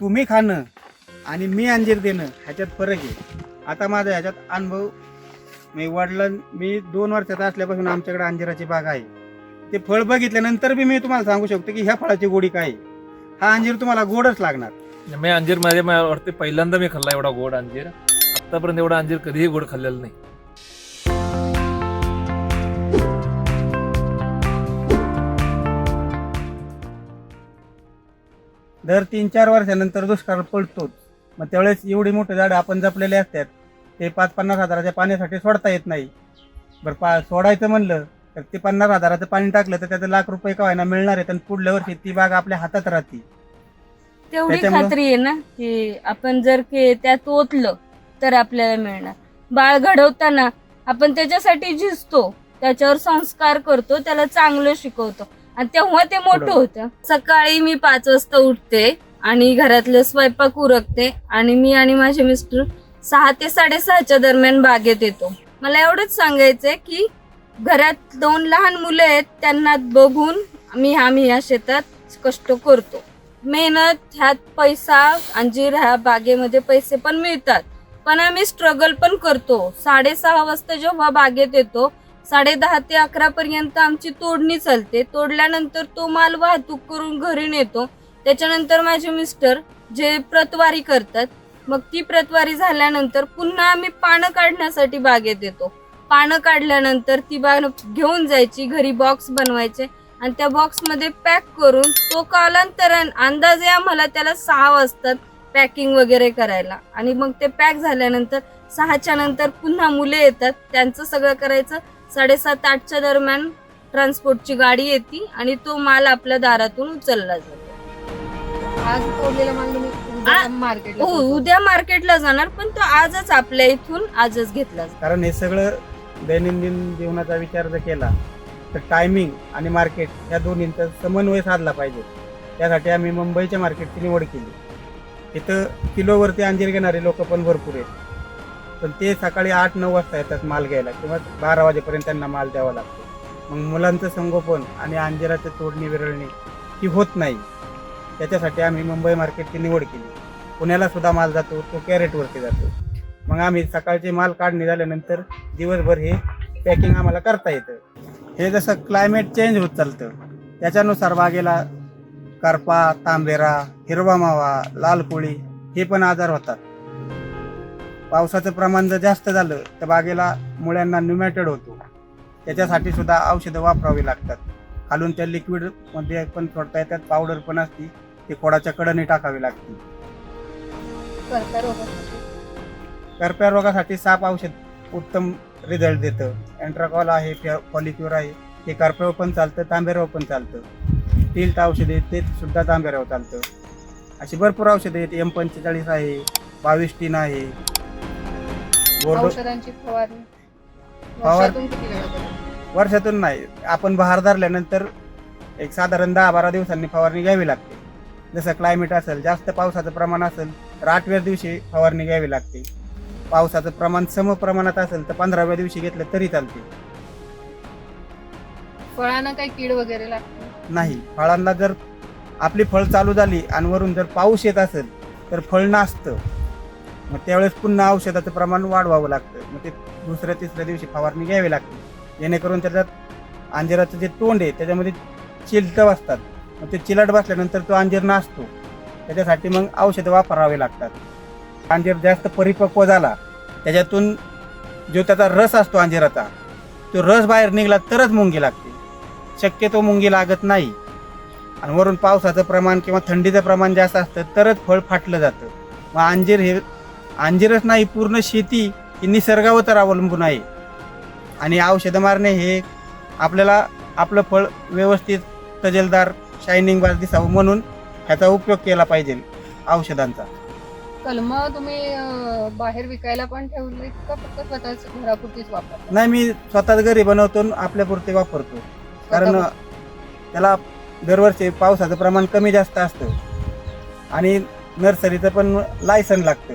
तुम्ही खाणं आणि मी अंजीर देणं ह्याच्यात फरक आहे. आता माझा ह्याच्यात अनुभव मी वडिलां मी दोन वर्षाचा असल्यापासून आमच्याकडे अंजिराची बाग आहे. ते फळ बघितल्यानंतर बी मी तुम्हाला सांगू शकतो की ह्या फळाची गोडी काय आहे. हा अंजीर तुम्हाला गोडच लागणार. मी अंजीर माझ्या मला वाटते पहिल्यांदा मी खाल्ला एवढा गोड अंजीर. आतापर्यंत एवढा अंजीर कधीही गोड खाल्लेला नाही. दर तीन चार वर्षानंतर दुष्काळ पडतोच. मग त्यावेळेस एवढी मोठी झाडं आपण जपलेले असतात ते पाच पन्नास हजाराच्या पाण्यासाठी सोडता येत नाही. बरं पा सोडायचं म्हणलं तर ते पन्नास हजाराचं पाणी टाकलं तर त्याचं लाख रुपये का व्हायना मिळणार आहेत आणि पुढल्या वर्षी ती बाग आपल्या हातात राहते. तेवढी त्याच्यामुळं- खात्री आहे ना की आपण जर के त्यात ओतलं तर आपल्याला मिळणार. बाळ घडवताना आपण त्याच्यासाठी झिजतो त्याच्यावर संस्कार करतो त्याला चांगलं शिकवतो. आणि तेव्हा ते मोठं. होतं. सकाळी मी पाच वाजता उठते आणि घरातलं स्वयंपाक उरकते आणि मी आणि माझे मिस्टर सहा ते साडेसहाच्या दरम्यान बागेत येतो. मला एवढंच सांगायचंय की घरात दोन लहान मुलं आहेत त्यांना बघून मी आम्ही या शेतात कष्ट करतो. मेहनत ह्यात पैसा अंजीर ह्या बागेमध्ये पैसे पण मिळतात. पण आम्ही स्ट्रगल पण करतो. साडेसहा वाजता जेव्हा बागेत येतो साडे दहा ते अकरा पर्यंत आमची तोडणी चालते. तोडल्यानंतर तो माल वाहतूक करून घरी नेतो. त्याच्यानंतर माझे मिस्टर जे प्रतवारी करतात मग ती प्रतवारी झाल्यानंतर पुन्हा आम्ही पानं काढण्यासाठी बागेत येतो. पानं काढल्यानंतर ती बाग घेऊन जायची घरी बॉक्स बनवायचे आणि त्या बॉक्समध्ये पॅक करून तो कालांतरान अंदाजे आम्हाला त्याला सहा वाजतात पॅकिंग वगैरे करायला. आणि मग ते पॅक झाल्यानंतर सहाच्या नंतर पुन्हा मुले येतात त्यांचं सगळं करायचं. साडेसात आठच्या दरम्यान ट्रान्सपोर्टची गाडी येते आणि तो माल आपल्या दारातून उचलला जातो. आज तोडलेला माल तुम्ही उद्या मार्केटला हो उद्या मार्केटला जाणार पण तो आजच आपल्या इथून आजच घेतला जातो. कारण हे सगळं दैनंदिन जीवनाचा विचार जर केला तर टायमिंग आणि मार्केट या दोन्हींचा समन्वय साधला पाहिजे. त्यासाठी आम्ही मुंबईच्या मार्केटची निवड केली. इथं किलोवरती अंजीर घेणारे लोक पण भरपूर आहेत. पण ते सकाळी आठ नऊ वाजता येतात माल घ्यायला किंवा बारा वाजेपर्यंत त्यांना माल द्यावा लागतो. मग मुलांचं संगोपन आणि अंजिराचं तोडणी विरळणी ही होत नाही. त्याच्यासाठी आम्ही मुंबई मार्केटची निवड केली. पुण्याला सुद्धा माल जातो तो कॅरेटवरती जातो. मग आम्ही सकाळचे माल काढणी झाल्यानंतर दिवसभर हे पॅकिंग आम्हाला करता येतं. हे जसं क्लायमेट चेंज होत चालतं त्याच्यानुसार बागेला करपा तांबेरा हिरवा मावा लाल कोळी हे पण आजार होतात. पावसाचं प्रमाण जर जास्त झालं तर बागेला मुळ्यांना न्युमॅटेड होतो. त्याच्यासाठी सुद्धा औषधं वापरावी लागतात. खालून त्या लिक्विडमध्ये पण सोडता येतात पावडर पण असते ते खोडाच्या कडनी टाकावी लागते. करप्या रोगासाठी साप औषध उत्तम रिझल्ट देतं. अँट्राकॉल आहे पॉलिक्युर आहे ते करप्यावर पण चालतं तांबेरावर पण चालतं. औषध आहे ते सुद्धा तांबेरावर चालतं. अशी भरपूर औषधं आहेत एम पंचेचाळीस आहे बावीस टीन आहे औषधांची फवारणी. फवार- वर्षातून किती वेळा करता? वर्षातून नाही. आपण बहार धरल्यानंतर एक साधारण दहा बारा दिवसांनी फवारणी घ्यावी लागते. जसं क्लायमेट असेल जास्त पावसाचं प्रमाण असेल तर आठव्या दिवशी फवारणी घ्यावी लागते. पावसाचं प्रमाण सम प्रमाणात असेल तर पंधराव्या दिवशी घेतलं तरी चालते. फळांना काही कीड वगैरे लागते? नाही. फळांना जर आपली फळ चालू झाली आणि वरून जर पाऊस येत असेल तर फळ नासतं. मग त्यावेळेस पुन्हा औषधाचं प्रमाण वाढवावं लागतं. मग ते दुसऱ्या तिसऱ्या दिवशी फवारणी घ्यावी लागते. जेणेकरून त्याच्यात अंजिराचं जे तोंड आहे त्याच्यामध्ये चिलट बसतात मग ते चिलट बसल्यानंतर तो अंजीर नासतो. त्याच्यासाठी मग औषधं वापरावे लागतात. अंजीर जास्त परिपक्व झाला त्याच्यातून जो त्याचा रस असतो अंजिराचा तो रस बाहेर निघाला तरच मुंगी लागते. शक्यतो मुंगी लागत नाही. आणि वरून पावसाचं प्रमाण किंवा थंडीचं प्रमाण जास्त असतं तरच फळ फाटलं जातं. मग अंजीर हे अंजीरच नाही पूर्ण शेती ही निसर्गावर तर अवलंबून आहे. आणि औषधं मारणे हे आपल्याला आपलं फळ व्यवस्थित तजेलदार शायनिंग बार दिसावं म्हणून ह्याचा उपयोग केला पाहिजे औषधांचा. कलम तुम्ही अं, बाहेर विकायला पण ठेवले का फक्त स्वतःच घरापुरतीच वापरता? नाही मी स्वतःच घरी बनवतो आणि आपल्यापुरते वापरतो. कारण त्याला दरवर्षी पावसाचं प्रमाण कमी जास्त असतं. आणि नर्सरीचं पण लायसन लागतं.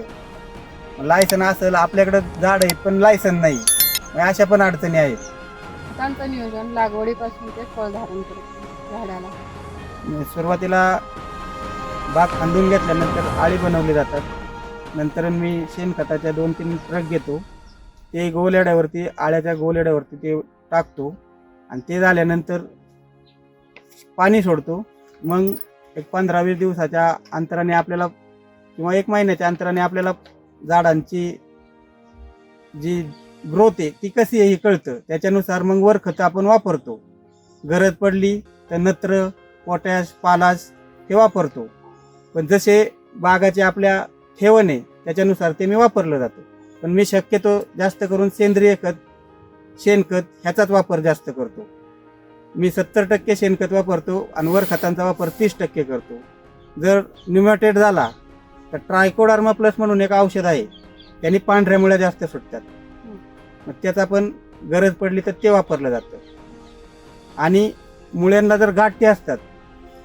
लायसन असेल आपल्याकडं झाड आहे पण लायसन नाही. मग अशा पण अडचणी आहेत. नियोजन लागवडीपासून ते फळ धारण करतो झाडाला सुरुवातीला बाग खांदून घेतल्यानंतर आळी बनवली जातात. नंतर मी शेणखताच्या दोन तीन ट्रक घेतो. ते गोलेड्यावरती आळ्याच्या गोलेड्यावरती ते टाकतो. आणि ते झाल्यानंतर पाणी सोडतो. मग एक पंधरा वीस दिवसाच्या अंतराने आपल्याला किंवा एक महिन्याच्या अंतराने आपल्याला झाडांची जी ग्रोथ आहे ती कशी आहे हे कळतं. त्याच्यानुसार मग वर खतं आपण वापरतो. गरज पडली तर नत्र पोटॅश पालाश हे वापरतो. पण जसे बागाचे आपल्या ठेवण आहे त्याच्यानुसार ते मी वापरलं जातं. पण मी शक्यतो जास्त करून सेंद्रिय खत शेणखत ह्याचाच वापर जास्त करतो. मी सत्तर टक्के शेणखत वापरतो आणि वर खतांचा वापर तीस टक्के करतो. जर न्युमॅटेड झाला तर ट्रायकोडार्मा प्लस म्हणून एक औषध आहे. त्यांनी पांढऱ्या मुळ्या जास्त सुटतात. मग त्याचा पण गरज पडली तर ते वापरलं जातं. आणि मुळ्यांना जर गाठी असतात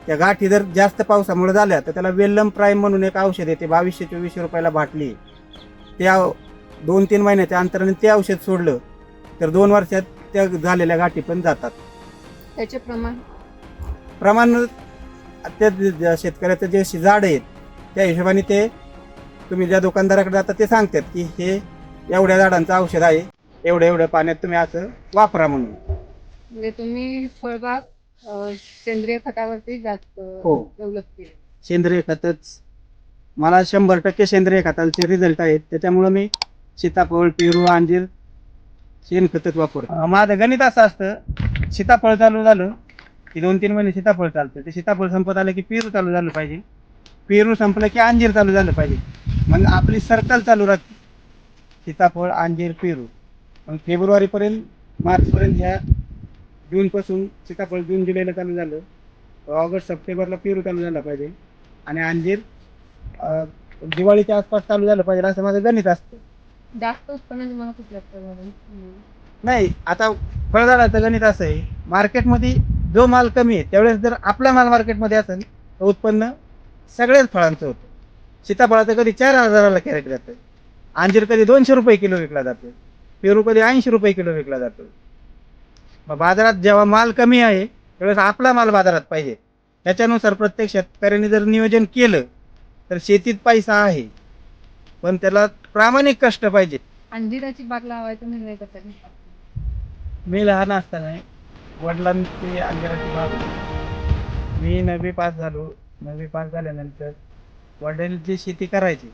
त्या गाठी जर जास्त पावसामुळे झाल्या तर त्याला वेल्लम प्राईम म्हणून एक औषध येते बावीसशे चोवीसशे रुपयाला बाटली त्या दोन तीन महिन्याच्या अंतराने ते औषध सोडलं तर दोन वर्षात त्या झालेल्या गाठी पण जातात. त्याचे प्रमाण? प्रमाण त्या शेतकऱ्याचं जे झाड आहेत त्या हिशोबाने ते तुम्ही ज्या दुकानदाराकडे जाता ते सांगतात की हे एवढ्या झाडांचं औषध आहे एवढ्या एवढ्या पाण्यात तुम्ही असं वापरा म्हणून. म्हणजे तुम्ही फळबाग अं, सेंद्रिय खतावरती जास्त हो. डेव्हलप केली. सेंद्रिय खतच. मला शंभर टक्के सेंद्रिय खताचे रिझल्ट आहेत. त्याच्यामुळं मी सीताफळ पेरू अंजीर शेणखतच वापरतो. अं, माझं गणित असं असतं सीताफळ चालू झालं की दोन तीन महिने सीताफळ चालतं. ते सीताफळ संपत आलं की पेरू चालू झालं पाहिजे. पेरू संपलं की अंजीर चालू झालं पाहिजे. मग आपली सर्कल चालू राहते. सीताफळ अंजीर पेरू. मग फेब्रुवारीपर्यंत मार्चपर्यंत ह्या जूनपासून सीताफळ जून जुलैला चालू झालं. ऑगस्ट सप्टेंबरला पेरू चालू झाला पाहिजे. आणि अंजीर दिवाळीच्या आसपास चालू झालं पाहिजे असं माझं गणित असतं. जास्त उत्पन्न तुम्हाला कुठल्या प्रकारे नाही आता फळझाडाचं गणित असं आहे. मार्केटमध्ये जो माल कमी आहे त्यावेळेस जर आपला माल मार्केटमध्ये असेल तर उत्पन्न सगळ्याच फळांचं होतं. सीताफळाचं कधी चार हजाराला कॅरेट जातं. अंजीर कधी दोनशे रुपये किलो विकला जातो. पेरू कधी ऐंशी रुपये किलो विकला जातो. मग बाजारात जेव्हा माल कमी आहे त्यावेळेस आपला माल बाजारात पाहिजे. त्याच्यानुसार प्रत्येक शेतकऱ्यांनी जर नियोजन केलं तर शेतीत पैसा आहे. पण त्याला प्रामाणिक कष्ट पाहिजे. अंजिराची बाग लावायचा निर्णय कसा घेतला? मी लहान असताना वडिलांची अंजिराची बाग होती. मी नववी पास झालो. नववी पास झाल्यानंतर वडील जी शेती करायची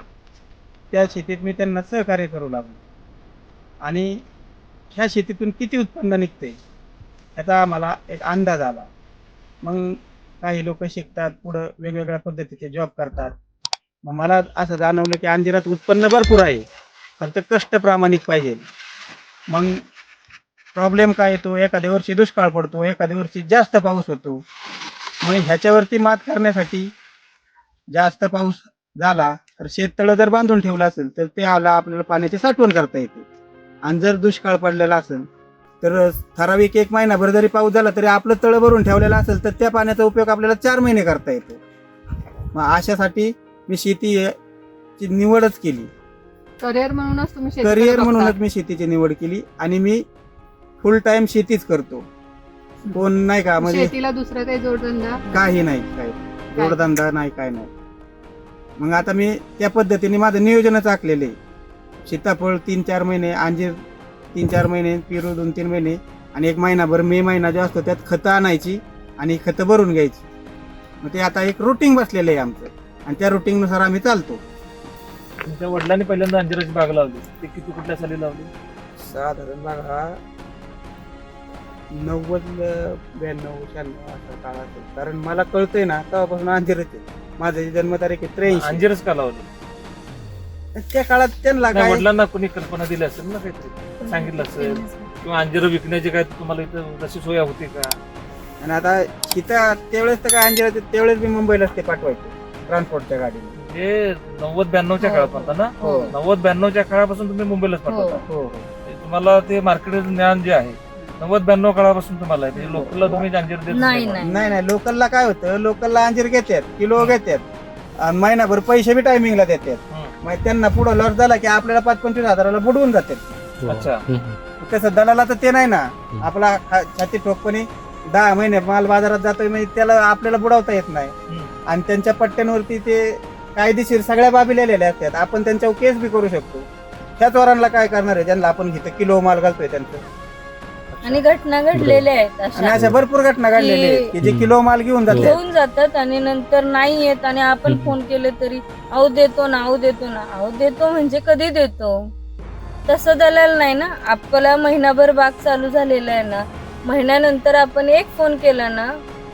त्या शेतीत मी त्यांना सहकार्य करू लागलो. आणि ह्या शेतीतून किती उत्पन्न निघते याचा आम्हाला एक अंदाज आला. मग काही लोक शिकतात पुढं वेगवेगळ्या पद्धतीचे जॉब करतात. मग मला असं जाणवलं की अंजिरात उत्पन्न भरपूर आहे फक्त कष्ट प्रामाणिक पाहिजे. मग प्रॉब्लेम काय येतो? एखाद्या वर्षी दुष्काळ पडतो एखाद्या वर्षी जास्त पाऊस होतो. मग ह्याच्यावरती मात करण्यासाठी जास्त पाऊस झाला तर शेततळं जर बांधून ठेवलं असेल तर ते आला आपल्याला पाण्याची साठवण करता येते. आणि जर दुष्काळ पडलेला असेल तर ठराविक एक महिनाभर जरी पाऊस झाला तरी आपलं तळं भरून ठेवलेलं असेल तर त्या पाण्याचा उपयोग आपल्याला चार महिने करता येतो. मग अशासाठी मी शेती हे- ची निवडच केली. करिअर म्हणूनच तुम्ही करिअर. म्हणूनच मी शेतीची निवड केली आणि मी फुल टाइम शेतीच करतो. कोण नाही का? म्हणजे शेतीला दुसरा काही जोडधंदा? काही नाही काय? जोडधंदा नाही काय नाही. मग आता मी त्या पद्धतीने माझं नियोजनच आखलेलं आहे सीताफळ तीन चार महिने अंजीर तीन चार महिने पेरू दोन तीन महिने आणि एक महिनाभर मे महिना जो असतो त्यात खतं आणायची आणि खतं भरून घ्यायची. मग ते आता एक रुटीन बसलेलं आहे आमचं आणि त्या रुटीननुसार आम्ही चालतो. तुमच्या वडिलांनी पहिल्यांदा अंजिराची बाग लावली. ते किती कुठल्या साली लावली? साधारण बघा नव्वद ब्याण्णव शहाण्णव असा काळ असेल कारण मला कळतंय ना तेव्हापासून अंजीरच आहे. माझी जन्मतारीख आहे त्र्याऐंशी. अंजीरच का लावली? त्या काळात त्यांना काय वडिलांना कोणी कल्पना दिली असेल ना काहीतरी? सांगितलं असेल. किंवा अंजीर विकण्याची काय तुम्हाला इथं तशी सोय होती का? आणि आता इथं त्यावेळेस तर काय अंजीर त्यावेळेस मी मुंबईलाच ते पाठवायचो ट्रान्सपोर्टच्या गाडीने. म्हणजे नव्वद ब्याण्णवच्या हो. काळापर्यंत ना? हो. नव्वद ब्याण्णवच्या काळापासून तुम्ही मुंबईलाच पाठवता. हो तुम्हाला ते मार्केट ज्ञान जे आहे नव्वद ब्याण्णव काळापासून तुम्हाला आहे. म्हणजे लोकलला तुम्ही अंजीर देत नाही. नाही. नाही नाही. लोकलला काय होतं? लोकलला अंजीर घेतात किलो घेतात. आणि महिनाभर पैसे बी टायमिंगला देतात. हम्म. मग त्यांना पुढं लॉस झाला की आपल्याला पाच पंचवीस हजाराला बुडवून जातात. अच्छा. कसं दलाला तर ते नाही ना. आपला खा- छाती ठोकपणे दहा महिने माल बाजारात जातोय म्हणजे त्याला आपल्याला बुडवता येत नाही. आणि त्यांच्या पट्ट्यांवरती ते कायदेशीर सगळ्या बाबी लिहिलेल्या असतात. आपण त्यांच्यावर केस बी करू शकतो. त्या चोरांना काय करणार आहे? ज्यांना आपण घेतो किलो माल घालतोय त्यांचं. आणि घटना घडलेल्या आहेत आणि अशा अशा भरपूर घटना घडलेल्या आहेत की जे किलो माल घेऊन जातात. घेऊन जातात आणि नंतर नाही येत आणि आपण फोन केले तरी अहो देतो ना अहो देतो ना. अहो देतो म्हणजे कधी देतो? तसं दलाल नाही ना. आपला महिनाभर बाग चालू झालेला आहे ना. महिन्यानंतर आपण एक फोन केला ना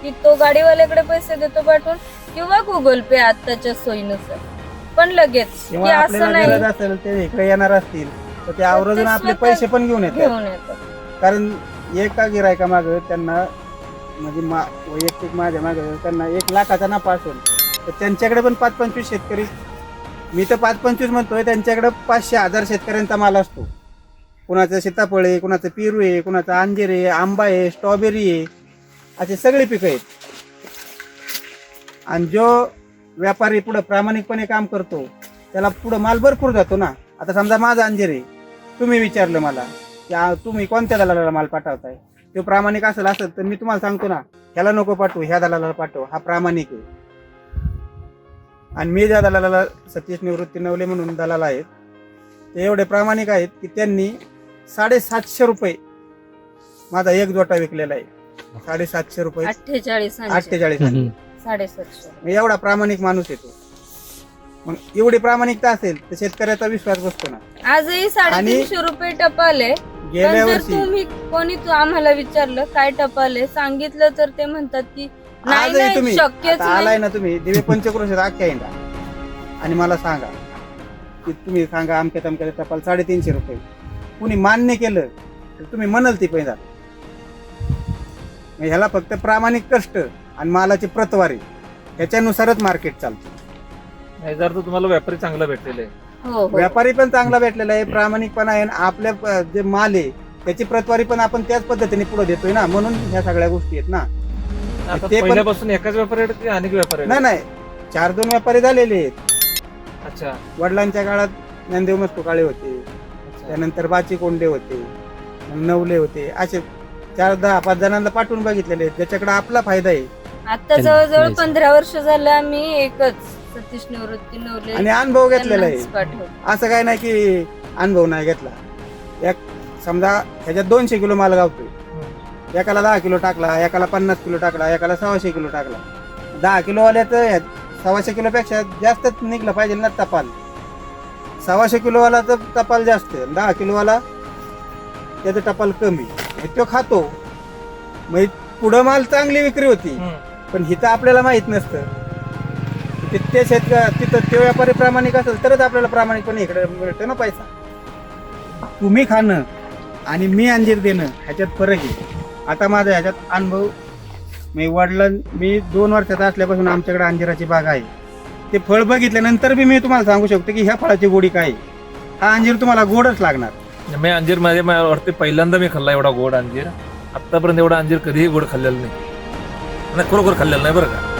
की तो गाडीवाल्याकडे पैसे देतो पाठवून किंवा गुगल पे आत्ताच्या सोयीनुसार. पण लगेच की किंवा आपल्याला असं गरज नाही. असेल ते इकडे येणार असतील तर ते आवर्जून आपले स्वतः पैसे पण घेऊन येतात. घेऊन येतात. कारण एका गिरायका माग त्यांना म्हणजे मा वैयक्तिक माझ्या माग त्यांना एक लाखाचा नफा असेल. तर त्यांच्याकडे पण पाच पंचवीस शेतकरी मी तर पाच पंचवीस म्हणतोय त्यांच्याकडे पाचशे हजार शेतकऱ्यांचा माल असतो. कुणाचं सीताफळ आहे कुणाचं पेरू आहे कुणाचं अंजीर आहे आंबा आहे स्ट्रॉबेरी आहे असे सगळे पिकं आहेत. आणि जो व्यापारी पुढं प्रामाणिकपणे काम करतो त्याला पुढं माल भरपूर जातो ना. आता समजा माझा अंजीर आहे तुम्ही विचारलं मला. की आ- तुम्ही कोणत्या दलालाला माल पाठवताय? तो प्रामाणिक असेल असेल तर मी तुम्हाला सांगतो ना ह्याला नको पाठवू ह्या दलालाला पाठव हा प्रामाणिक आहे. आणि मी ज्या दलालाला सतीश निवृत्ती नवले म्हणून दलाल आहेत ते एवढे प्रामाणिक आहेत की त्यांनी साडेसातशे रुपये माझा एक जोटा विकलेला आहे. साडेसातशे रुपये अठ्ठेचाळीस साडेसातशे. मग एवढा प्रामाणिक माणूस येतो मग एवढी प्रामाणिकता असेल तर शेतकऱ्याचा विश्वास बसतो ना. आजही साडेतीनशे रुपये टपाल आहे. गेल्या जर वर्षी. तुम्ही कोणी तू आम्हाला विचारलं काय टपाल सांगितलं तर ते म्हणतात की नाही आजही नाही तुम्ही शक्यच आता आलाय नाही. ना तुम्ही दिवे पंचक्रोशीत अख्ख्या इंडा आणि मला सांगा की तुम्ही सांगा अमक्या तमक्याचा टपाल साडेतीनशे रुपये. कुणी मान्य केलं तर तुम्ही म्हणाल ती पैदा मग ह्याला फक्त प्रामाणिक कष्ट आणि मालाची प्रतवारी ह्याच्यानुसारच मार्केट चालतं. याचा अर्थ तुम्हाला व्यापारी चांगला भेटलेला आहे. हो हो. व्यापारी पण चांगला भेटलेला आहे प्रामाणिकपणा आहे आणि आपल्या जे माल आहे त्याची प्रतवारी पण आपण त्याच पद्धतीने पुढे देतोय ना म्हणून ह्या सगळ्या गोष्टी आहेत ना. ते पण- पहिल्यापासून एकाच व्यापारी अनेक व्यापारी नाही? नाही. चार दोन व्यापारी झालेले आहेत. अच्छा. वडिलांच्या काळात ज्ञानदेव मस्तू काळे होते. त्यानंतर बाची कोंडे होते. नवले होते. असे चार दहा पाच जणांना पाठवून बघितलेले आहेत. ज्याच्याकडे आपला फायदा आहे. आता जवळजवळ पंधरा वर्ष झालं आम्ही एकच सतीश निवृत्ती नवले आणि अनुभव घेतलेला त्यांनाच आहे पाठवलं. असं काय नाही की अनुभव नाही घेतला. एक समजा ह्याच्यात दोनशे किलो माल गावतोय. एकाला दहा किलो टाकला एकाला पन्नास किलो टाकला एकाला सव्वाशे किलो टाकला. दहा किलो ह्यात सव्वाशे किलोपेक्षा जास्तच निघलं पाहिजे ना टपाल. सव्वाशे किलोवाला तर टपाल जास्त आहे. दहा किलोवाला त्याचं टपाल कमी मग तो खातो. मग पुढं माल चांगली विक्री होती. पण हिथं आपल्याला माहीत नसतं. ते- ते तिथं ते व्यापारी प्रामाणिक असेल तरच आपल्याला प्रामाणिकपणे इकडे मिळतो ना पैसा. तुम्ही खाणं आणि मी अंजीर देणं ह्याच्यात फरक आहे. आता माझा ह्याच्यात अनुभव मी वडिलां मी दोन वर्षाचा असल्यापासून आमच्याकडे अंजिराची बाग आहे. ते फळ बघितल्यानंतर बी मी तुम्हाला सांगू शकतो की ह्या फळाची गोडी काय आहे. हा अंजीर तुम्हाला गोडच लागणार. मी अंजीर माझ्या मला वाटते पहिल्यांदा मी खाल्ला एवढा गोड अंजीर. आत्तापर्यंत एवढा अंजीर कधीही गोड खाल्लेला नाही. नाही खरोखर खाल्लेला नाही बरं का?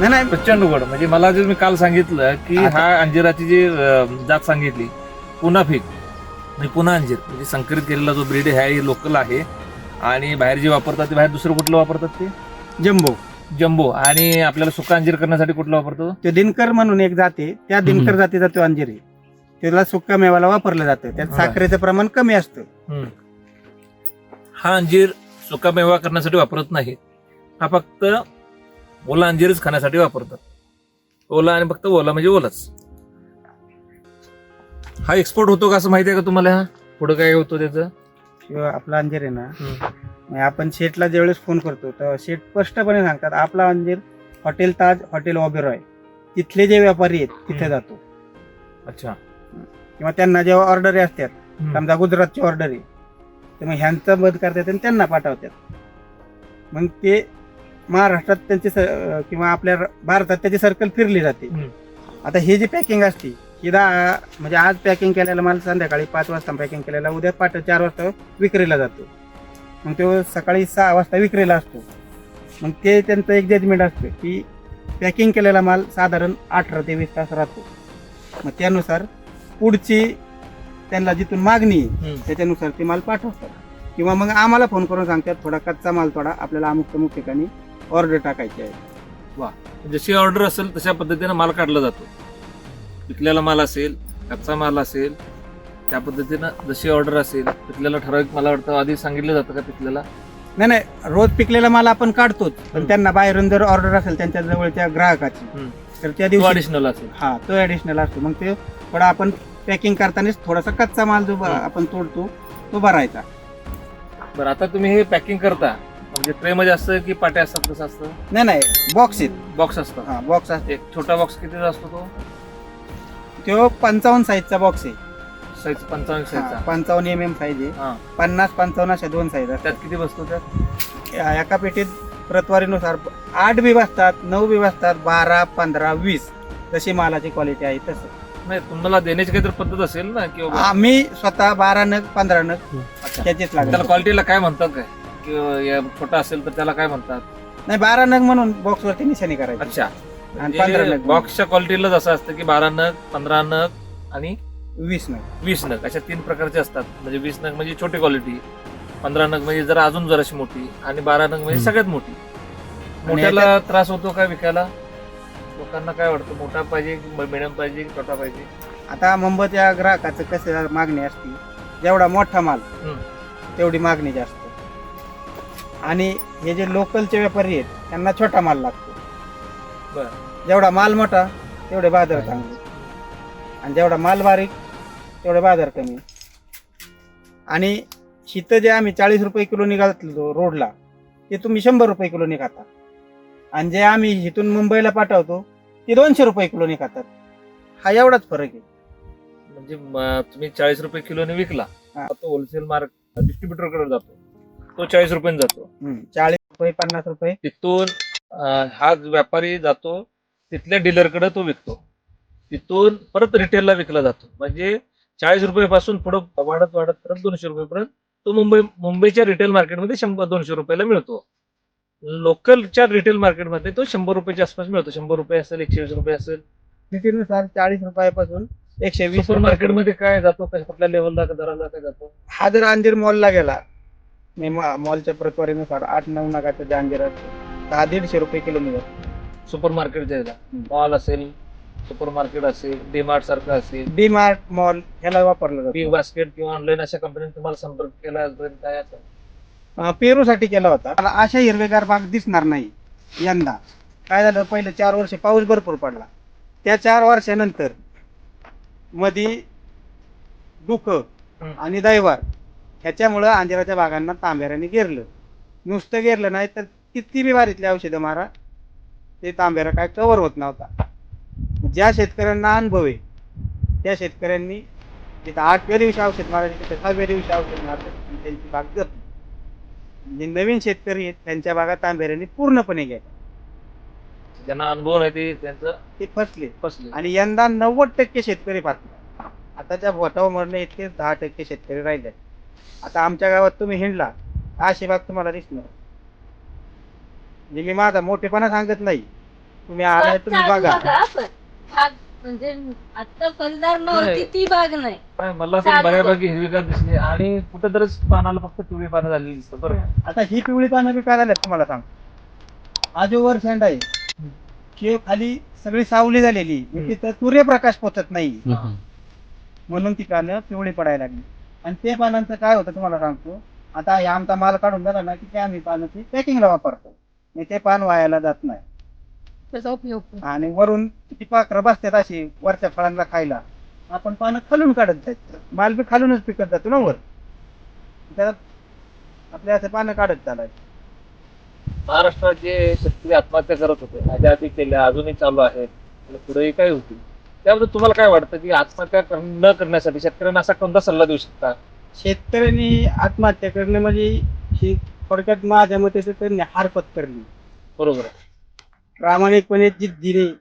नाही नाही. प्रचंड गोड. म्हणजे मला जे मी काल सांगितलं की हा अंजिराची जी अं, जात सांगितली पुन्हा फिक म्हणजे पुन्हा अंजीर म्हणजे संकरित केलेला जो ब्रीड आहे हे लोकल आहे. आणि बाहेर जे वापरतात ते बाहेर दुसरं कुठलं वापरतात ते? जम्बो. जम्बो. आणि आपल्याला सुका अंजीर करण्यासाठी कुठलं वापरतो? ते दिनकर म्हणून एक जाते त्या दिनकर जातीचा तो अंजीर आहे. त्याला सुक्का मेवाला वापरलं जातं. त्यात बरं. साखरेचं प्रमाण कमी असतं. हम्म. हा अंजीर सुका मेवा करण्यासाठी वापरत नाही. हा फक्त ओला अंजीरच खाण्यासाठी वापरतात. ओला आणि फक्त ओला म्हणजे ओलाच. हा एक्सपोर्ट होतो का असं माहिती आहे का तुम्हाला? हा पुढे काय होतो त्याचं? किंवा आपला अंजीर आहे ना म्हणजे आपण शेटला ज्यावेळेस फोन करतो तर शेट स्पष्टपणे सांगतात आपला अंजीर हॉटेल ताज हॉटेल ऑबेरॉय तिथले जे व्यापारी आहेत तिथे हम्म. जातो. अच्छा. किंवा त्यांना जेव्हा ऑर्डर असतात हम्म. समजा गुजरातची ऑर्डर आहे तर मग ह्यांचं बंद करतात आणि त्यांना पाठवतात. मग ते महाराष्ट्रात त्यांची स- किंवा आपल्या भारतात त्याची सर्कल फिरली जाते. हम्म. आता ही जी पॅकिंग असते ही दहा म्हणजे आज पॅकिंग केलेला माल संध्याकाळी पाच वाजता पॅकिंग केलेला उद्या पाठ चार वाजता विक्रीला जातो. मग तो सकाळी सहा वाजता विक्रीला असतो. मग ते त्यांचं एक जजमेंट असतं की पॅकिंग केलेला माल साधारण अठरा ते वीस तास राहतो. मग त्यानुसार पुढची त्यांना जिथून मागणी आहे, हम्म. त्याच्यानुसार ते माल पाठवतात. किंवा मग आम्हाला फोन करून सांगतात थोडा कच्चा माल थोडा आपल्याला अमुक तमुक ठिकाणी ऑर्डर टाकायची आहे. जशी ऑर्डर असेल तशा पद्धतीने माल काढला जातो. पिकलेला माल असेल कच्चा माल असेल त्या पद्धतीनं जशी ऑर्डर असेल पिकलेला ठराविक मला वाटतं आधी सांगितलं जातं का पिकलेला नाही नाही रोज पिकलेला माल आपण काढतोच पण. त्यांना बाहेरून जर ऑर्डर असेल त्यांच्या जवळच्या ग्राहकाची हम्म. तर त्या तो दिवशी ऍडिशनल असेल. हा तो ऍडिशनल असतो. मग ते थोडा आपण पॅकिंग करतानाच थोडासा कच्चा माल जो ब- हम्म. आपण तोडतो तो भरायचा. बरं आता तुम्ही हे पॅकिंग करता. म्हणजे ट्रे मध्ये असतं की पाट्या असतात कसं असतं? नाही नाही बॉक्स आहेत. बॉक्स असतं हा बॉक्स असतो एक छोटा बॉक्स कितीचा असतो तो? तो पंचावन्न साईजचा बॉक्स आहे. साईज पंचावन्न साईजचा पंचावन्न एम एम साईज आहे. हा. पन्नास पंचावन्न अशा दोन साईज त्यात किती बसतो त्यात? असतात एका पेटीत प्रतवारीनुसार आठ बी बसतात नऊ बी बसतात बारा पंधरा वीस. जशी मालाची क्वालिटी आहे तसं. नाही तुम्हाला देण्याची काहीतरी पद्धत असेल ना की बाबा- आम्ही स्वतः बारा नग पंधरा नग अच्छा. त्याचेच त्याला लागतात क्वालिटीला काय म्हणतात काय? किंवा छोटा असेल तर त्याला काय म्हणतात? नाही बारा नग म्हणून बॉक्स वरती निशाणी करायची. अच्छा. आणि पंधरा म्हणजे नग बॉक्सच्या क्वालिटीलाच असं असतं की बारा नग पंधरा नग आणि वीस नग. वीस नग. अशा तीन प्रकारचे असतात. म्हणजे वीस नग म्हणजे छोटी क्वालिटी पंधरा नग म्हणजे जरा अजून जराशी मोठी आणि बारा नग म्हणजे हम्म. सगळ्यात मोठी. मोठ्याला त्रास होतो का विकायला? लोकांना काय वाटतं? मोठा पाहिजे मिडियम पाहिजे की छोटा पाहिजे? आता मुंबईच्या ग्राहकाचं कसं मागणी असते जेवढा मोठा माल हम्म. तेवढी मागणी जास्त. आणि हे जे लोकलचे व्यापारी आहेत त्यांना छोटा माल लागतो. बरं. जेवढा माल मोठा तेवढे बाजार चांगले. आणि जेवढा माल बारीक तेवढे बाजार कमी. आणि शीतं जे आम्ही चाळीस रुपये किलो निघालतो रोडला ते तुम्ही शंभर रुपये किलो खाता आणि जे आम्ही इथून मुंबईला पाठवतो ते दोनशे रुपये किलो खातात हा एवढाच फरक आहे. म्हणजे म- तुम्ही चाळीस रुपये किलोने विकला हा. तो होलसेल मार्क डिस्ट्रीब्युटरकडे जातो. तो चाळीस रुपयाने जातो. चाळीस रुपये पन्नास रुपये. तिथून अं, हा व्यापारी जातो तिथल्या डीलरकडे तो विकतो. तिथून परत रिटेलला विकला जातो. म्हणजे चाळीस रुपये पासून पुढे वाढत वाढत परत दोनशे रुपयेपर्यंत तो मुंबई मुंबईच्या रिटेल मार्केटमध्ये शंभर दोनशे रुपयाला मिळतो. लोकलच्या रिटेल मार्केटमध्ये तो शंभर रुपयाच्या आसपास मिळतो. शंभर रुपये असेल एकशे वीस रुपये असेल. तिथीनुसार चाळीस रुपयापासून एकशे वीस सुपर मार्केटमध्ये काय जातो कशा- कुठल्या लेवलला दराला काय जातो? हा जर अंजीर मॉलला गेला मी मॉलच्या प्रतवारीनुसार आठ नऊ नगाचं जे अंजीर असतं दहा दीडशे रुपये किलो मिळत सुपर मार्केटच्या हम्म. मॉल असेल सुपर मार्केट असेल डीमार्ट सारखं असेल डी मार्ट मॉल ह्याला वापरलं बिग जातं बास्केट किंवा ऑनलाईन अशा कंपनीने तुम्हाला संपर्क केला आजपर्यंत काय असं अं, पेरूसाठी केला होता. मला अशा हिरवेगार बाग दिसणार नाही यंदा. काय झालं पहिलं चार वर्ष पाऊस भरपूर पडला. त्या चार वर्षानंतर मधी दुःख. आणि दैवार ह्याच्यामुळं अंजिराच्या बागांना तांब्याऱ्याने गेरलं नुसतं गेरलं नाही तर किती बी वारीतली औषधं मारा ते तांब्यारा काय कवर होत नव्हता. ज्या शेतकऱ्यांना अनुभव आहे त्या शेतकऱ्यांनी तिथं आठव्या दिवशी औषध मारायचे तिथं सहाव्या दिवशी औषध मारलं आणि त्यांची बाग जपली जे नवीन शेतकरी आहेत त्यांच्या बागा तांब्याऱ्यांनी पूर्णपणे घ्यायच्या ज्यांना अनुभव नाही ते त्यांचं ते फसले. फसले. आणि यंदा नव्वद टक्के शेतकरी पाहतात आताच्या भोटावर मरणे इतके दहा टक्के शेतकरी राहिले आता आमच्या गावात तुम्ही हिंडला अशी बाग तुम्हाला दिसणार. म्हणजे मी माझा मोठेपणा सांगत नाही. तुम्ही आलाय तुम्ही बघा. म्हणजे आता फलदार नव्हती. ती बाग नाही. काय मला बऱ्यापैकी हिरवीगार दिसली. आणि कुठेतरीच पानाला फक्त पिवळी पानं झालेली दिसतात बरं का? आता ही पिवळी पानं बी काय झाल्यात तुम्हाला सांग आजूवर सँड आहे. की खाली सगळी सावली झालेली. तिथं सूर्यप्रकाश पोचत नाही. हा. म्हणून ती पानं पिवळी पडायला लागली. आणि ते पानांचं काय होतं तुम्हाला सांगतो. आता हे आमचा माल काढून झाला ना की ते आम्ही पानं ती पॅकिंगला वापरतो. आणि ते पान वायाला जात नाही. त्याचा उपयोग पण. आणि वरून ती पाखरं बसतात अशी वरच्या फळांना खायला. आपण पानं खालून काढत जायचं. माल बी खालूनच पिकत जातो ना वर. त्यात आपल्या असं पानं काढत चालायचं. महाराष्ट्रात जे शेतकरी आत्महत्या करत होते आधी आधी केल्या अजूनही चालू आहेत आणि पुढेही काय होतील. त्याबद्दल तुम्हाला काय वाटतं की आत्महत्या कर- न करण्यासाठी शेतकऱ्यांना असा कोणता सल्ला देऊ शकता? शेतकऱ्यांनी आत्महत्या करणे म्हणजे ही थोडक्यात माझ्या मते तर त्यांनी हार पत्करली बरोबर आहे. प्रामाणिकपणे जिद्दीने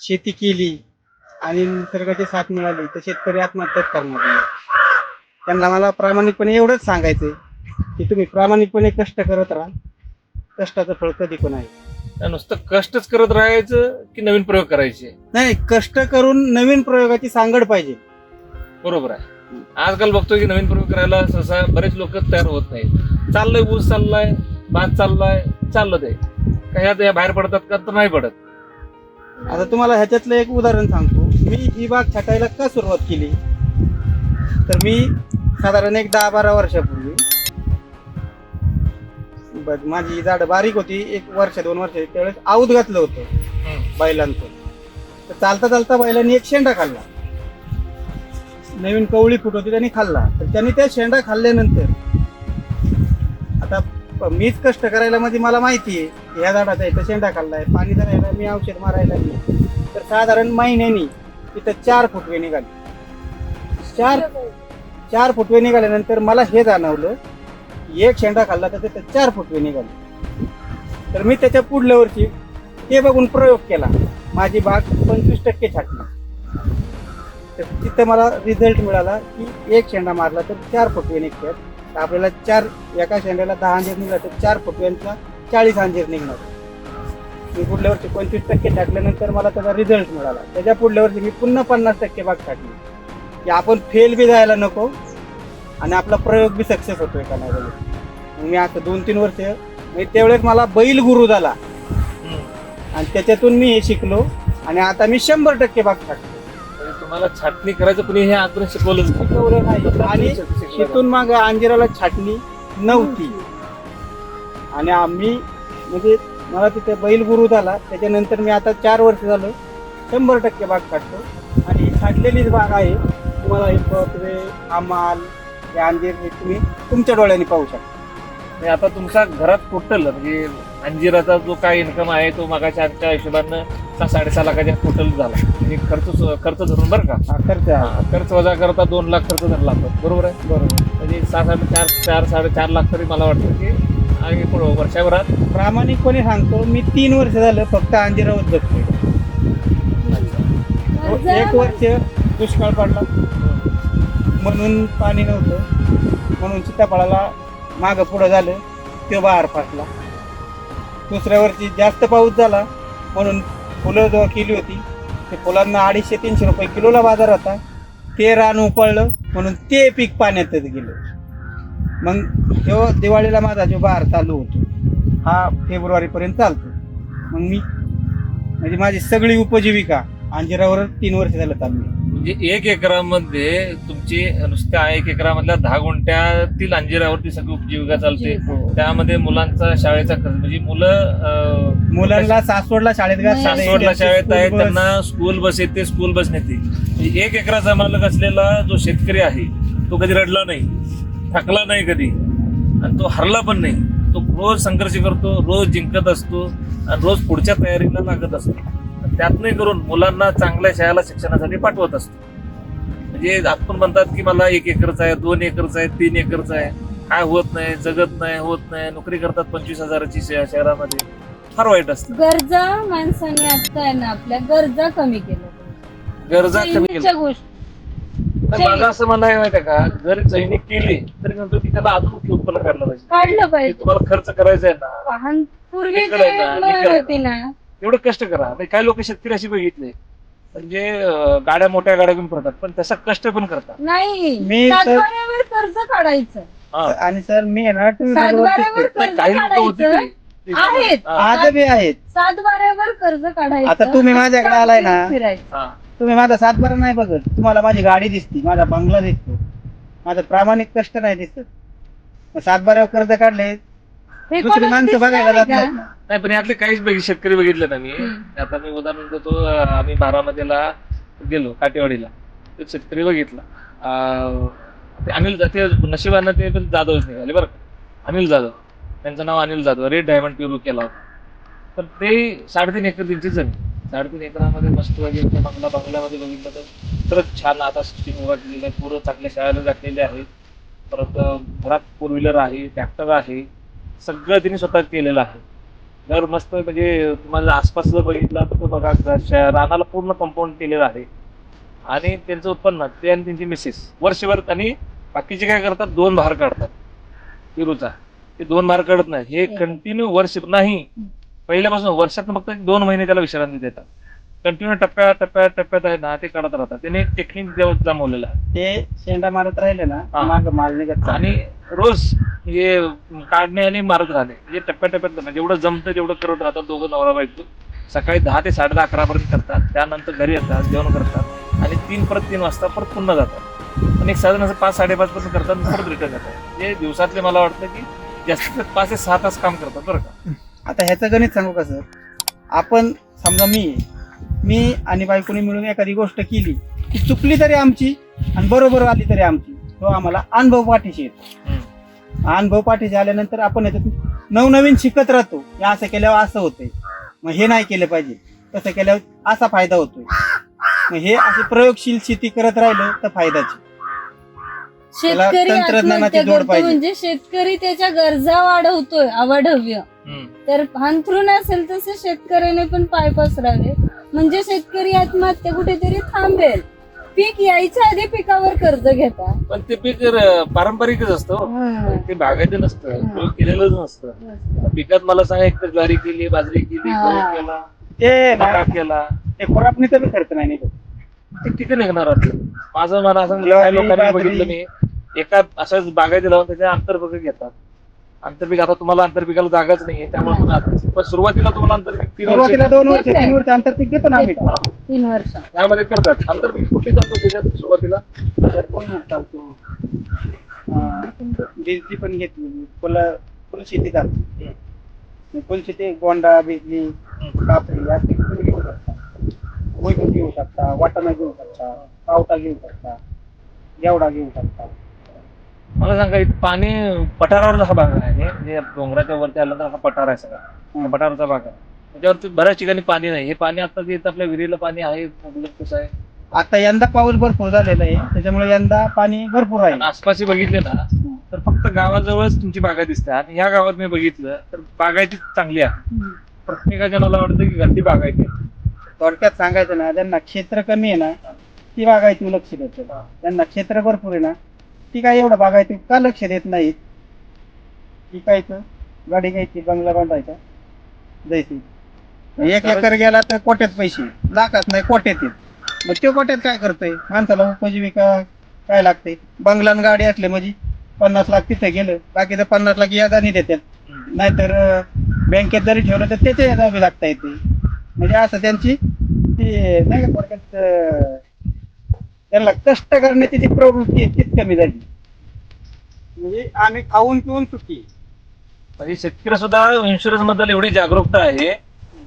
शेती केली आणि निसर्गाची साथ मिळाली तर शेतकरी आत्महत्याच करणार नाही. त्यांना मला प्रामाणिकपणे एवढंच सांगायचंय की तुम्ही प्रामाणिकपणे कष्ट करत राहा. कष्टाचं फळ कधी पण आहे. नुसतं कष्टच करत राहायचं की नवीन प्रयोग करायचे? नाही कष्ट करून नवीन प्रयोगाची सांगड पाहिजे. बरोबर आहे. आजकाल बघतोय की नवीन प्रयोग करायला सहसा बरेच लोक तयार होत नाहीत. चाललंय ऊस चाललाय भात चाललाय चाललं ते. ह्यात या बाहेर पडतात का तर नाही पडत. आता तुम्हाला ह्याच्यातलं एक उदाहरण सांगतो. मी ही बाग छाटायला का सुरुवात केली? तर मी साधारण एक दहा बारा वर्षापूर्वी ब- माझी झाडं बारीक होती एक वर्ष दोन वर्ष त्यावेळेस आऊत घातलं होतं बैलांचं. तर चालता चालता बैलांनी एक शेंडा खाल्ला. नवीन कवळी फुट होती त्यांनी खाल्ला. तर त्यांनी त्या शेंडा खाल्ल्यानंतर आता प- मीच कष्ट करायला मध्ये मला माहिती आहे ह्या झाडाचा इथं शेंडा खाल्लाय पाणी धरायला मी औषध मारायला मी तर साधारण महिन्यानी तिथं चार फुटवे निघाले. चार चार फुटवे निघाल्यानंतर मला हे जाणवलं एक शेंडा खाल्ला तर त्याचं चार फुटवे निघाले. तर मी त्याच्या पुढल्या वर्षी ते बघून प्रयोग केला. माझी बाग पंचवीस टक्के छाटली. तर तिथं मला रिझल्ट मिळाला की एक शेंडा मारला तर चार फुटवे निघतात. तर आपल्याला चार एका शेंड्याला दहा अंजीर निघला तर चार फुटव्यांचा चाळीस अंजीर निघणार. मी पुढल्या वर्षी पंचवीस टक्के टाकल्यानंतर मला त्याचा रिझल्ट मिळाला. त्याच्या पुढल्या वर्षी मी पुन्हा पन्नास टक्के बाग टाकली की आपण फेल बी जायला नको आणि आपला प्रयोग बी सक्सेस होतोय का नाही बघू. मी आता दोन तीन वर्ष म्हणजे त्यावेळेस मला बैल गुरु झाला. आणि त्याच्यातून मी हे शिकलो. आणि आता मी शंभर टक्के बाग टाकतो. म्हणजे तुम्हाला छाटणी करायचं कुणी हे शिकवलंच नाही. शिकवलं नाही. आणि तिथून मग अंजिराला छाटणी नव्हती. आणि आम्ही म्हणजे मला तिथे बैल गुरु झाला. त्याच्यानंतर मी आता चार वर्ष झालं. शंभर टक्के बाग काढतो आणि छाटलेलीच बाग आहे. तुम्हाला पत्रे आमाल हे अंजीर हे तुम्ही तुमच्या डोळ्यांनी पाहू शकता. आणि आता तुमचा घरात टोटल म्हणजे अंजिराचा जो काय इन्कम आहे तो मागाच्या आजच्या हिशोबानं सहा साडेसहा लाखाच्या टोटल झाला? म्हणजे खर्च खर्च धरून बरं का? हा खर्च आहे. हा, खर्च वजा करता दोन लाख खर्च धरला आपण. बरोबर आहे? बरोबर. म्हणजे सहा साडे चार चार साडेचार लाख तरी मला वाटतं की आणि पुढं वर्षभरात. प्रामाणिकपणे सांगतो मी तीन वर्ष झालं फक्त अंजिरावर जगतोय. एक वर्ष दुष्काळ पडला. म्हणून पाणी नव्हतं. म्हणून सीताफळाला मागं पुढं झालं तो बाहेर फाटला दुसऱ्या वर्षी जास्त पाऊस झाला म्हणून फुलं जेव्हा केली होती ते फुलांना अडीचशे तीनशे रुपये किलोला बाजार होता. ते रान उपळलं म्हणून ते पीक पाण्यातच गेलं. मग जेव्हा दिवाळीला माझा जो बार चालू होतो हा फेब्रुवारीपर्यंत चालतो. मग मी म्हणजे माझी सगळी उपजीविका अंजिरावर तीन वर्ष झालं चालली. म्हणजे एक एकरामध्ये तुमची नुसत्या एक एकरामधल्या दहा गुंठ्यातील अंजिरावरती सगळी उपजीविका चालते. त्यामध्ये मुलांचा शाळेचा खर्च म्हणजे मुलं मुलांना सासवडला शाळेत सासवडला शाळेत आहे त्यांना स्कूल बस येते स्कूल बस नेते. म्हणजे एक एकराचा मालक असलेला जो शेतकरी आहे तो कधी रडला नाही थकला नाही कधी आणि तो हरला पण नाही. तो रोज संघर्ष करतो रोज जिंकत असतो आणि रोज पुढच्या तयारीला लागत असतो. त्यातनंही करून मुलांना चांगल्या शाळेला शिक्षणासाठी पाठवत असतो. म्हणजे आपण म्हणतात की मला एक एकरचा आहे दोन एकरचा आहे तीन एकरचा आहे. काय होत नाही जगत नाही होत नाही नोकरी करतात पंचवीस हजाराची शहरामध्ये. फार वाईट असतं. गरजा माणसाने आता आहे ना आपल्या गरजा कमी केल्या गरजा कमी केल्या. गोष्टी. माझं असं म्हणणं आहे माहिती आहे का? जर सैनिक केली तरी नंतर ती त्याला अजून मोठी उत्पन्न काढलं पाहिजे काढलं ते पाहिजे. तुम्हाला खर्च करायचा आहे ना. वाहन पूर्वी. होती ना. एवढं कष्ट करा. म्हणजे काही लोक शेतकरी अशी बघितले म्हणजे अं, गाड्या मोठ्या गाड्या घेऊन फिरतात पण तसा कष्ट पण करतात. नाही. मी तर- सातबाऱ्यावर कर्ज काढायचं. हा. आणि सर मी आहे ना टू सातबाऱ्यावर कर्ज काही लोक होती काढायचं आहेत. हा, सातबाऱ्यावर कर्ज काढायचं. आता तुम्ही माझ्याकडे आलाय ना फिरायचं. हा. तुम्ही माझा सातबारा नाही बघत. तुम्हाला माझी गाडी दिसती माझा बंगला दिसतो. माझं प्रामाणिक कष्ट नाही दिसत. मग सातबाऱ्यावर कर्ज काढले दुसरी कोणाला माणसं बघायला जात दिसणार नाहीत आहे ना. नाही पण यातले काहीच बघित शेतकरी बघितले ना मी हम्म. आता मी उदाहरण देतो अं, आम्ही बारामतीला गेलो काटेवाडीला तो शेतकरी बघितला. अं, ते अनिल ते नशिबानं ते पण जाधवच निघाले बरं का. अनिल जाधव. त्यांचं नाव अनिल जाधव. रेड डायमंड पिरू केला होता. तर ते साडेतीन एकर त्यांची जमीन. साडेतीन एकरामध्ये मस्त वगैरे ते बंगला बंगल्यामध्ये बघितलं तर खरंच छान आता सिस्टीम उघडलेली आहे. पूर्ण चांगल्या शाळेला घातलेले आहे परत अं, घरात फोर व्हीलर आहे ट्रॅक्टर आहे. सगळं त्यांनी स्वतः केलेलं आहे. घर मस्त म्हणजे तुम्हाला आसपास जर बघितलं तर बघा रानाला पूर्ण कंपाऊंड केलेलं आहे. आणि त्यांचं उत्पन्न ते आणि त्यांची मिसेस वर्षभर त्यांनी बाकीचे काय करतात? दोन भार काढतात. पेरूचा ते दोन भार काढत नाही. हे कंटिन्यू वर्ष नाही. पहिल्यापासून वर्षात फक्त दोन महिने त्याला विश्रांती देतात. कंटिन्यू टप्प्या टप्प्या टप्प्यात आहे ना ते काढत राहतात त्याने टेक्निक जमवलेलं आहे ते शेंडा मारत राहिले ना हा. माग माल निघत चालले. आणि रोज हे काढणे आणि मारत राहणे म्हणजे टप्प्या टप्प्यात करणं. जेवढं जमतं तेवढं करत राहतात दोघं नवरा बायको सकाळी दहा ते साडे दहा अकरा पर्यंत करतात त्यानंतर घरी येतात जेवण करतात आणि तीन परत तीन वाजता परत पुन्हा जातात पण एक साधारण असं पाच साडेपाच पर्यंत करतात आणि परत रिटर्न येतात हे दिवसातले मला वाटतं की जास्तीत जास्त पाच ते सहा तास काम करतात बरं का आता ह्याचं गणित सांगू का सर आपण समजा मी आहे. मी आणि बायकोनी मिळून एखादी गोष्ट केली ती चुकली तरी आमची आणि बरोबर आली तरी आमची. तो आम्हाला अनुभव पाठीशी येतो. अनुभव पाठीशी आल्यानंतर आपण याच्यातून नवनवीन शिकत राहतो. हे असं केल्यावर असं होतंय. मग हे नाही केलं पाहिजे. तसं केल्यावर असा फायदा होतोय. मग हे असे प्रयोगशील शेती करत राहिलं तर फायदाची. त्याला शेतकरी तंत्रज्ञानाची आत्महत्या जोड करतो पाहिजे. म्हणजे शेतकरी त्याच्या गरजा वाढवतोय अवाढव्य हम्म. तर अंथरूण असेल तसे शेतकऱ्याने पण पाय पसरावे म्हणजे शेतकरी आत्महत्या कुठेतरी थांबेल पीक यायच्या आधी पिकावर कर्ज घेता पण ते पीक पारंपरिकच असतं हो. ते बागायचं नसतं केलेलंच नसतं पिकात मला सांगा एक तर ज्वारी केली बाजरी केली हा. गहू केला ते ना, मका केला ते खोरापणीचा बी खर्च नाही. ते किती निघणार आपलं माझं मला असं ज्वारी, काही लोकांनी. बघितलं मी एका असंच बागायती लावून त्याच्या आंतरपीक घेतात. आंतरपीक आता तुम्हाला आंतरपिकाला जागाच नाहीये त्यामुळे आता- पण सुरुवातीला तुम्हाला आंतरपीक तीन वर्ष सुरुवातीला दोन वर्ष तीन वर्ष ना आम्ही. तीन वर्ष. त्यामध्ये करतात. आंतरपीक कुठे जातो त्याच्यात सुरुवातीला? कोण चालतो बिजली पण घेतली फुलं फुल शेती चालतो फुल शेती गोंडा बिजली कापडी या घेऊ भुईमूग घेऊ शकता वाटाणा घेऊ शकता पावटा घेऊ शकता गेवडा घेऊ शकता. मला सांगा इथं पाणी पठारावर हा भाग आहे जे डोंगराच्या वरती आलं तर हा पठार आहे सगळा. पठाराचा भाग आहे. त्याच्यावरती बऱ्याच ठिकाणी पाणी नाही. हे पाणी आता जे इथं आपल्या विहिरीला पाणी आहे उपलब्ध कसं आहे? आता यंदा पाऊस भरपूर झालेला आहे त्याच्यामुळे यंदा पाणी भरपूर आहे. आणि आसपासचे बघितले ना तर फक्त गावाजवळच तुमची बागा दिसते आणि ह्या गावात मी बघितलं तर बागायती चांगली आहे. प्रत्येकाच्या मला वाटतं की घरटी बागायती आहे. थोडक्यात सांगायचं ना ज्यांना क्षेत्र कमी आहे ना ती बागायती लक्ष देतात. ज्यांना क्षेत्र भरपूर आहे ना ती काय एवढं बागायती का लक्ष देत नाहीत? विकायचं गाडी घ्यायची बंगला बांधायचा. जायची एक एकर गेला तर कोट्यात पैसे. लाखात नाही कोट्यात येत मग तो कोट्यात काय करतोय? माणसाला उपजीविका काय लागते बंगला आणि गाडी असले म्हणजे पन्नास लाख तिथे गेलं बाकीचं पन्नास लाख यादानी देतात नाहीतर बँकेत जरी ठेवलं तर त्याच्या यादा लागता येते. म्हणजे असं त्यांची ती नाही का थोडक्यात त्यांना कष्ट करण्याची जी प्रवृत्ती आहे तीच कमी झाली. म्हणजे आम्ही खाऊन पिऊन सुखी. म्हणजे शेतकरी सुद्धा इन्शुरन्सबद्दल एवढी जागरूकता आहे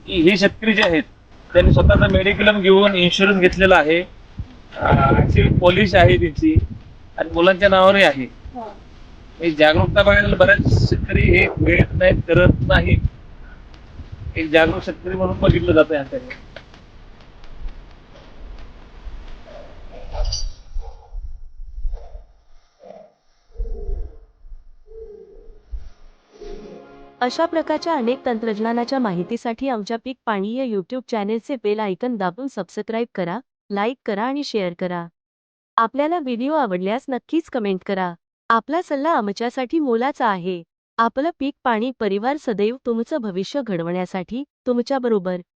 की हे शेतकरी जे आहेत त्यांनी स्वतःचा मेडिक्लेम घेऊन इन्शुरन्स घेतलेला आहे. पॉलिश आहे त्यांची आणि मुलांच्या नावावरही आहे. ही. जागरूकता बघायला बऱ्याच शेतकरी हे वेळेत नाहीत करत नाही एक जागरूक शेतकरी म्हणून बघितलं जातं यांच्याकडे अशा प्रकारच्या अनेक तंत्रज्ञानाच्या माहितीसाठी आमच्या पीक पाणी या यूट्यूब चॅनेलचे बेल आयकन दाबून सबस्क्राईब करा लाईक करा आणि शेअर करा. आपल्याला व्हिडिओ आवडल्यास नक्कीच कमेंट करा. आपला सल्ला आमच्यासाठी मोलाचा आहे. आपलं पीक पाणी परिवार सदैव तुमचं भविष्य घडवण्यासाठी तुमच्याबरोबर.